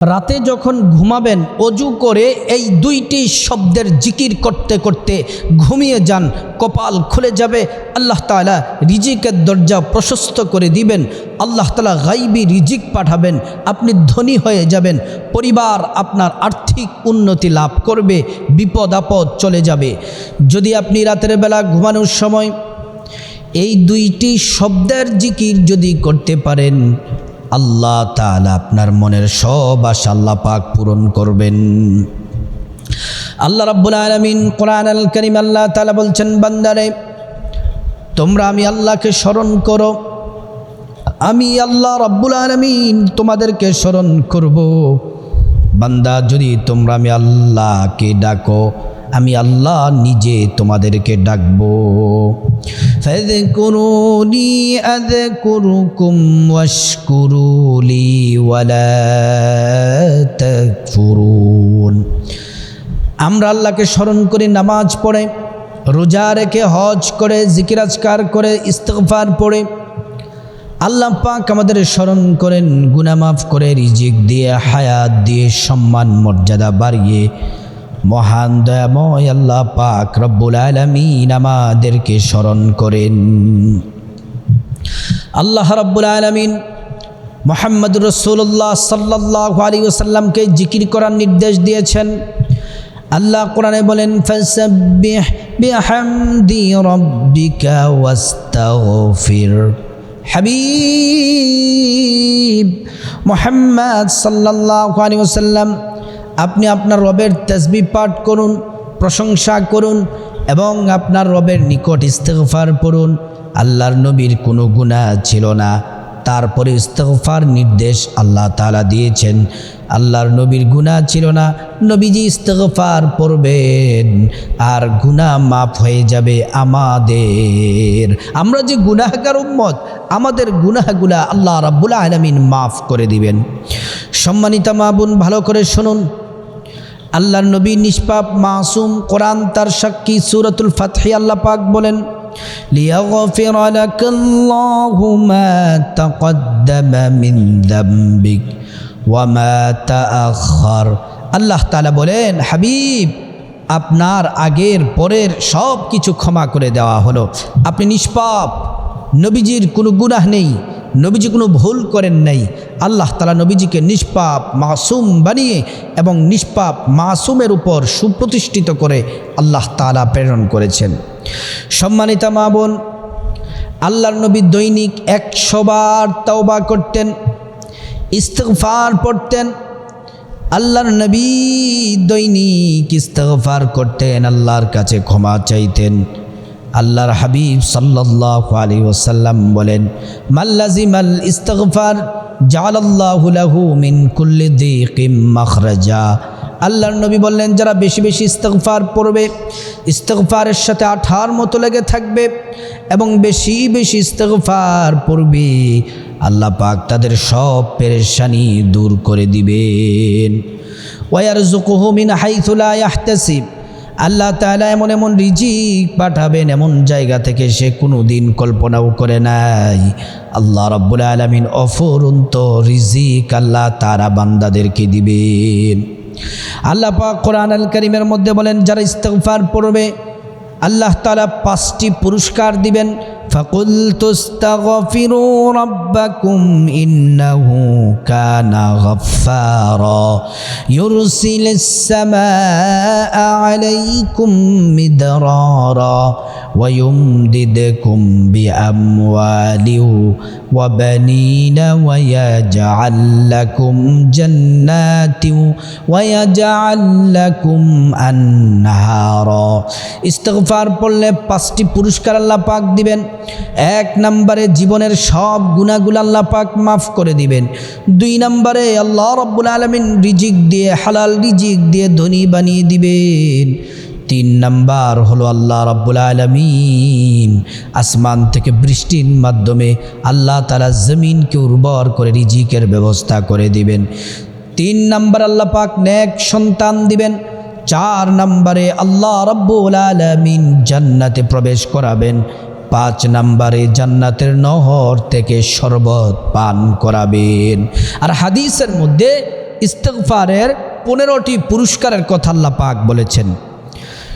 রাতে যখন ঘুমাবেন, অজু করে এই দুইটি শব্দের জিকির করতে করতে ঘুমিয়ে যান, কপাল খুলে যাবে। আল্লাহ তালা রিজিকের দরজা প্রশস্ত করে দিবেন। আল্লাহ তালা গাইবি রিজিক পাঠাবেন, আপনি ধনী হয়ে যাবেন। পরিবার আপনার আর্থিক উন্নতি লাভ করবে, বিপদ আপদ চলে যাবে। যদি আপনি রাতের বেলা ঘুমানোর সময় এই দুইটি শব্দের জিকির যদি করতে পারেন আল্লাহ তাআলা আপনার মনের সব আশা আল্লাহ পাক পূরণ করবেন। আল্লাহ রাব্বুল আলামিন কোরআন আল করিম আল্লাহ তাআলা বলছেন, বান্দারে, তোমরা আমি আল্লাহকে স্মরণ করো, আমি আল্লাহ রাব্বুল আলামিন তোমাদেরকে স্মরণ করব। বান্দা, যদি তোমরা আমি আল্লাহকে ডাকো আমি আল্লাহ নিজে তোমাদেরকে ডাকবো فاذكروني أذكركم واشكروا لي ولا تكفرون আমরা আল্লাহকে স্মরণ করি নামাজ পড়ে রোজা রেখে হজ করে জিকিরাজকার করে ইস্তফার পড়ে আল্লাহ পাক আমাদের স্মরণ করেন গুনামাফ করে রিজিক দিয়ে হায়াত দিয়ে সম্মান মর্যাদা বাড়িয়ে মহান দয়াময় আল্লাহ পাক রব্বুল আলমিন আমাদেরকে স্মরণ করেন। আল্লাহ রব্বুল আলমিন মোহাম্মদ রসুল্লাহ সাল্লাহ আলী ওসাল্লামকে জিকির করার নির্দেশ দিয়েছেন। আল্লাহ কোরআনে বলেন হাবিব মোহাম্মদ সাল্লাল্লাহু আলাইহি ওয়াসাল্লাম আপনি আপনার রবের তসবি পাঠ করুন, প্রশংসা করুন এবং আপনার রবের নিকট ইস্তেগফার পড়ুন। আল্লাহর নবীর কোনো গুনাহ ছিল না। তারপরে ইস্তফার নির্দেশ আল্লাহ তালা দিয়েছেন। আল্লাহর নবীর গুনাহ ছিল না। নবীজি ইস্তফার পড়বেন, আর গুনাহ মাফ হয়ে যাবে আমাদের। আমরা যে গুনাহগার উম্মত, আমাদের গুনাহগুলা আল্লাহ রাব্বুল আলমিন মাফ করে দিবেন। সম্মানিতা মা বোন, ভালো করে শুনুন। আল্লাহর নবী নিষ্পাপ মাসুম কোরআন তার সাক্ষী সুরতুল ফাতহি আল্লাহ পাক বলেন ليغفر لك الله ما تقدم من ذنبك وما تأخر আল্লাহ তাআলা বলেন হাবিব আপনার আগের পরের সব কিছু ক্ষমা করে দেওয়া হলো আপনি নিষ্পাপ নবীজির কোনো গুনাহ নেই নবীজি কোনো ভুল করেন নাই আল্লাহ তালা নবীজিকে নিষ্পাপ, মাসুম বানিয়ে এবং নিষ্পাপ, মাসুমের উপর সুপ্রতিষ্ঠিত করে আল্লাহ তালা প্রেরণ করেছেন। সম্মানিতা মা বোন, আল্লাহর নবী দৈনিক একশোবার তওবা করতেন ইস্তফার পড়তেন, আল্লাহর নবী দৈনিক ইস্তফার করতেন, আল্লাহর কাছে ক্ষমা চাইতেন। আল্লাহর হাবিব সাল্লাহ আলী ওসাল্লাম বলেন মাল্লাজিমাল ইস্তফার জালাল্লাহু লাহু কুল্লি আল্লাহর নবী বললেন, যারা বেশি বেশি ইস্তফার পড়বে ইস্তফারের সাথে আঠার মতো লেগে থাকবে এবং বেশি বেশি ইস্তফার পড়বে, আল্লাহ পাক তাদের সব পেরেশানি দূর করে দিবেন। ওয়ার জুকুহমিন হাইথুলা ইয়াহতাসিব। আল্লাহ তালা এমন এমন রিজিক পাঠাবেন এমন জায়গা থেকে সে কোনো দিন কল্পনাও করে নাই। আল্লাহ রব্বুল আলমিন অফরন্ত রিজিক আল্লাহ তারা বান্দাদেরকে দিবেন। আল্লাহ পাক কোরআন আল করিমের মধ্যে বলেন, যারা ইস্তফার পড়বে, আল্লাহ তালা পাঁচটি পুরস্কার দিবেন। فقلت استغفروا ربكم إنه كان غفارا يرسل السماء عليكم مدرارا ويمددكم بأموال وبنين ويجعل لكم جنات ويجعل لكم أنهارا استغفار পড়লে পাঁচটি পুরস্কার আল্লাহ পাক দিবেন এক নম্বরে জীবনের সব গুণাগুলো আল্লাহ পাক মাফ করে দিবেন। দুই নম্বরে আল্লাহ রব্বুল আলমিন রিজিক দিয়ে, হালাল রিজিক দিয়ে ধনী বানিয়ে দিবেন। তিন নাম্বার হলো আল্লাহ রব্বুল আলমিন আসমান থেকে বৃষ্টির মাধ্যমে আল্লাহ তালা জমিনকে উর্বর করে রিজিকের ব্যবস্থা করে দিবেন। তিন নাম্বার আল্লাহ পাক নেক সন্তান দিবেন। চার নম্বরে আল্লাহ রব্বুল আলমিন জান্নাতে প্রবেশ করাবেন। পাঁচ নম্বরে জান্নাতের নহর থেকে শরবত পান করাবেন। আর হাদিসের মধ্যে ইস্তফারের পনেরোটি পুরস্কারের কথা আল্লাহ পাক বলেছেন।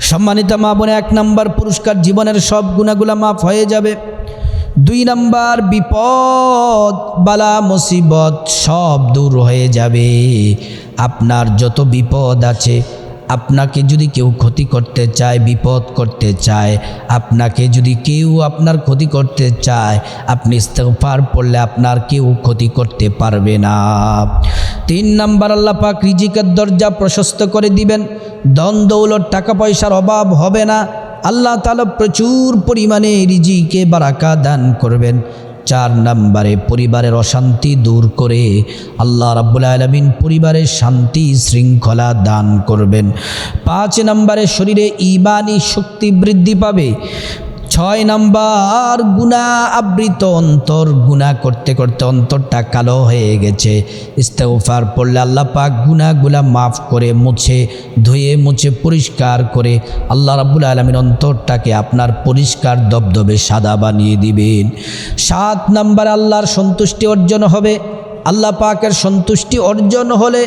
সম্মানিত মা বোনে, এক নাম্বার পুরস্কার জীবনের সব গুণাগুলা মাফ হয়ে যাবে। দুই নাম্বার বিপদ, বালা, মুসিবত সব দূর হয়ে যাবে। আপনার যত বিপদ আছে আপনাকে যদি কেউ ক্ষতি করতে চায়, বিপদ করতে চায়, আপনাকে যদি কেউ আপনার ক্ষতি করতে চায়, আপনি ইস্তেগফার পড়লে আপনার কেউ ক্ষতি করতে পারবে না। তিন নাম্বার, আল্লাহ পাক রিজিকের দরজা প্রশস্ত করে দিবেন। দন দৌলত, টাকা পয়সার অভাব হবে না। আল্লাহ তালা প্রচুর পরিমাণে রিজিকে বারাকা দান করবেন। চার নাম্বারে পরিবারের অশান্তি দূর করে আল্লাহ রাব্বুল আলমিন পরিবারের শান্তি শৃঙ্খলা দান করবেন। পাঁচ নাম্বারে শরীরে ইবানি শক্তি বৃদ্ধি পাবে। ছয় নাম্বার, গুণা আবৃত অন্তর, গুণা করতে করতে অন্তরটা কালো হয়ে গেছে। ইস্তেগফার পড়লে আল্লাহ পাক গুণাগুলা মাফ করে মুছে, ধুয়ে মুছে, পরিষ্কার করে আল্লাহ রাব্বুল আলমীর অন্তরটাকে আপনার পরিষ্কার দবদবে সাদা বানিয়ে দিবেন। সাত নাম্বার, আল্লাহর সন্তুষ্টি অর্জন হবে। আল্লাহ পাকের সন্তুষ্টি অর্জন হলে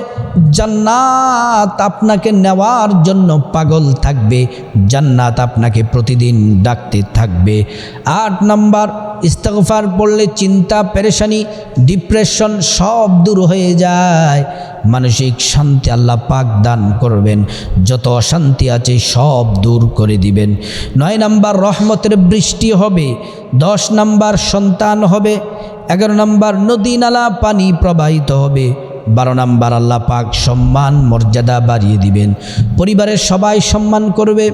জান্নাত আপনাকে নেওয়ার জন্য পাগল থাকবে, জান্নাত আপনাকে প্রতিদিন ডাকতে থাকবে। আট নাম্বার ইস্তফার পড়লে চিন্তা, পেরেশানি, ডিপ্রেশন সব দূর হয়ে যায়। মানসিক শান্তি আল্লাহ পাক দান করবেন, যত অশান্তি আছে সব দূর করে দিবেন। নয় নাম্বার, রহমতের বৃষ্টি হবে, দশ নাম্বার, সন্তান হবে এগারো নম্বর, নদী নালা, পানি প্রবাহিত হবে। বারো নম্বর, আল্লাহ পাক সম্মান, মর্যাদা বাড়িয়ে দিবেন। পরিবারের সবাই সম্মান করবে,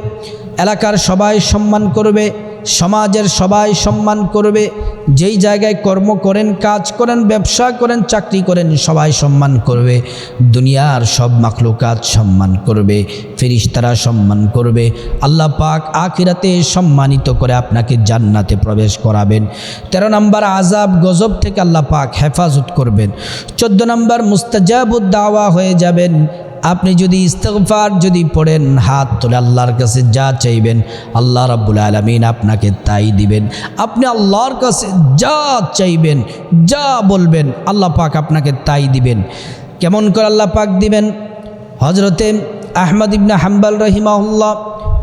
এলাকার সবাই সম্মান করবে সমাজের সবাই সম্মান করবে। যেই জায়গায় কর্ম করেন, কাজ করেন, ব্যবসা করেন, চাকরি করেন, সবাই সম্মান করবে। দুনিয়ার সব মাখলুকাত সম্মান করবে, ফেরিস্তারা সম্মান করবে। আল্লাহ পাক আখিরাতে সম্মানিত করে আপনাকে জান্নাতে প্রবেশ করাবেন। তেরো নম্বর আজাব গজব থেকে আল্লাহ পাক হেফাজত করবেন। চোদ্দ নম্বর মুস্তাজাবুদ দাওয়া হয়ে যাবেন। আপনি যদি ইস্তফার যদি পড়েন, হাত তোলে আল্লাহর কাছে যা চাইবেন, আল্লাহ রাব্বুল আলমিন আপনাকে তাই দিবেন। আপনি আল্লাহর কাছে যা চাইবেন, যা বলবেন, আল্লাহ পাক আপনাকে তাই দিবেন। কেমন করে আল্লাহ পাক দিবেন? হজরতে আহমদ ইবনা হাম্বাল রহিমাউল্লাহ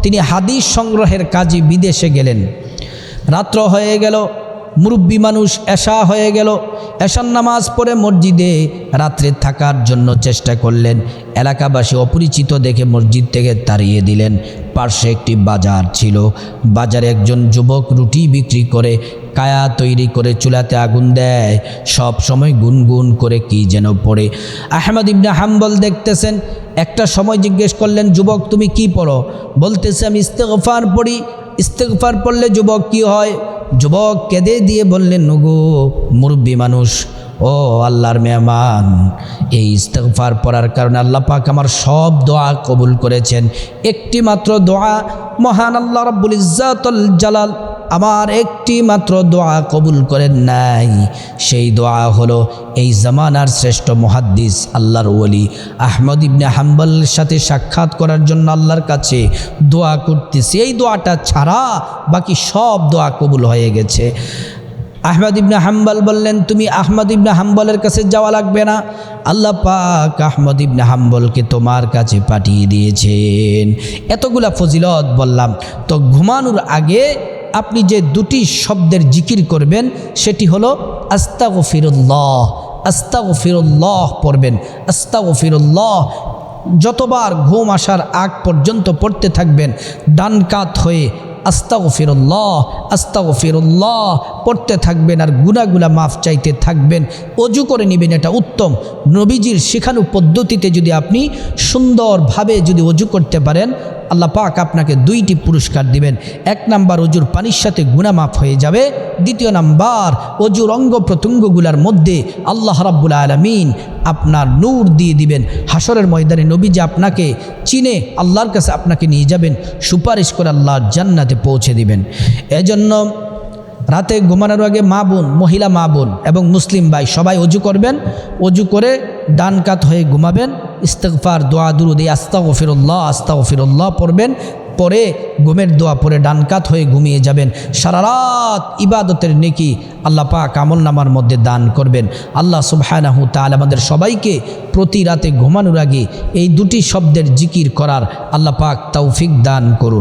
তিনি হাদিস সংগ্রহের কাজে বিদেশে গেলেন। রাত্র হয়ে গেল মুরব্বী মানুষ এশা হয়ে গেল। এশার নামাজ পড়ে মসজিদে রাত্রে থাকার জন্য চেষ্টা করলেন। এলাকাবাসী অপরিচিত দেখে মসজিদ থেকে তাড়িয়ে দিলেন। পার্শ্বে একটি বাজার ছিল। বাজারে একজন যুবক রুটি বিক্রি করে কায়া তৈরি করে চুলাতে আগুন দেয়। সব সময় গুনগুন করে কি যেন পড়ে। আহমদ ইবনে হাম্বল দেখতেছেন, একটা সময় জিজ্ঞেস করলেন, যুবক, তুমি কি পড়ো? বলতেছে, আমি ইস্তেগফার পড়ি। ইস্তেগফার পড়লে যুবক কি হয়? যুবক কেঁদে দিয়ে বললেন নগো মুরব্বী মানুষ, ও আল্লাহর মেহমান, এই ইস্তফার পড়ার কারণে আল্লাহ পাক আমার সব দোয়া কবুল করেছেন। একটি মাত্র দোয়া, মহান আল্লাহ রব্বুল ইজাতল জালাল আমার একটি মাত্র দোয়া কবুল করেন নাই। সেই দোয়া হলো এই জামানার শ্রেষ্ঠ মহাদ্দিস, আল্লাহর ওলি। আহমদ ইবনে হাম্বলের সাথে সাক্ষাৎ করার জন্য আল্লাহর কাছে দোয়া করতেছি। এই দোয়াটা ছাড়া বাকি সব দোয়া কবুল হয়ে গেছে। আহমদ ইবনে হাম্বল বললেন, তুমি আহমদ ইবনে হাম্বলের কাছে যাওয়া লাগবে না। আল্লাহ পাক আহমদ ইবনে হাম্বলকে তোমার কাছে পাঠিয়ে দিয়েছেন। এতগুলা ফজিলত বললাম। তো ঘুমানোর আগে আপনি যে দুটি শব্দের জিকির করবেন, সেটি হলো আস্তাগ ফিরুল্লাহ আস্তাগ ফিরুল্লাহ পড়বেন। আস্তাগ ফিরুল্লাহ যতবার ঘুম আসার আগ পর্যন্ত পড়তে থাকবেন, ডান কাত হয়ে আস্তাগ ফিরুল্লাহ আস্তাগ ফিরুল্লাহ পড়তে থাকবেন আর গুনাগুলা মাফ চাইতে থাকবেন। অজু করে নেবেন, এটা উত্তম। নবীজির শেখানো পদ্ধতিতে যদি আপনি সুন্দরভাবে যদি অজু করতে পারেন আল্লাহ পাক আপনাকে দুইটি পুরস্কার দিবেন। এক নাম্বার অজুর পানির সাথে গুণামাফ হয়ে যাবে। দ্বিতীয় নাম্বার অজুর অঙ্গ প্রত্যঙ্গগুলার মধ্যে আল্লাহ রাব্বুল আলমিন আপনার নূর দিয়ে দিবেন। হাসরের ময়দানে নবী যে আপনাকে চিনে আল্লাহর কাছে আপনাকে নিয়ে যাবেন। সুপারিশ করে আল্লাহর জান্নাতে পৌঁছে দিবেন। এজন্য রাতে ঘুমানোর আগে মা বোন, মহিলা মা বোন এবং মুসলিম ভাই সবাই অজু করবেন। অজু করে ডান কাত হয়ে ঘুমাবেন। ইস্তফার দোয়া, দুরুদ, এই আস্তা ফিরুল্লাহ আস্তা ফিরুল্লাহ পড়বেন। পরে ঘুমের দোয়া পরে ডানকাত হয়ে ঘুমিয়ে যাবেন। সারা রাত ইবাদতের নেকি আল্লাহ পাক নামার মধ্যে দান করবেন। আল্লাহ সুবহানাহু তাআলা আমাদের সবাইকে প্রতি রাতে ঘুমানোর আগে এই দুটি শব্দের জিকির করার আল্লাহ পাক তৌফিক দান করুন।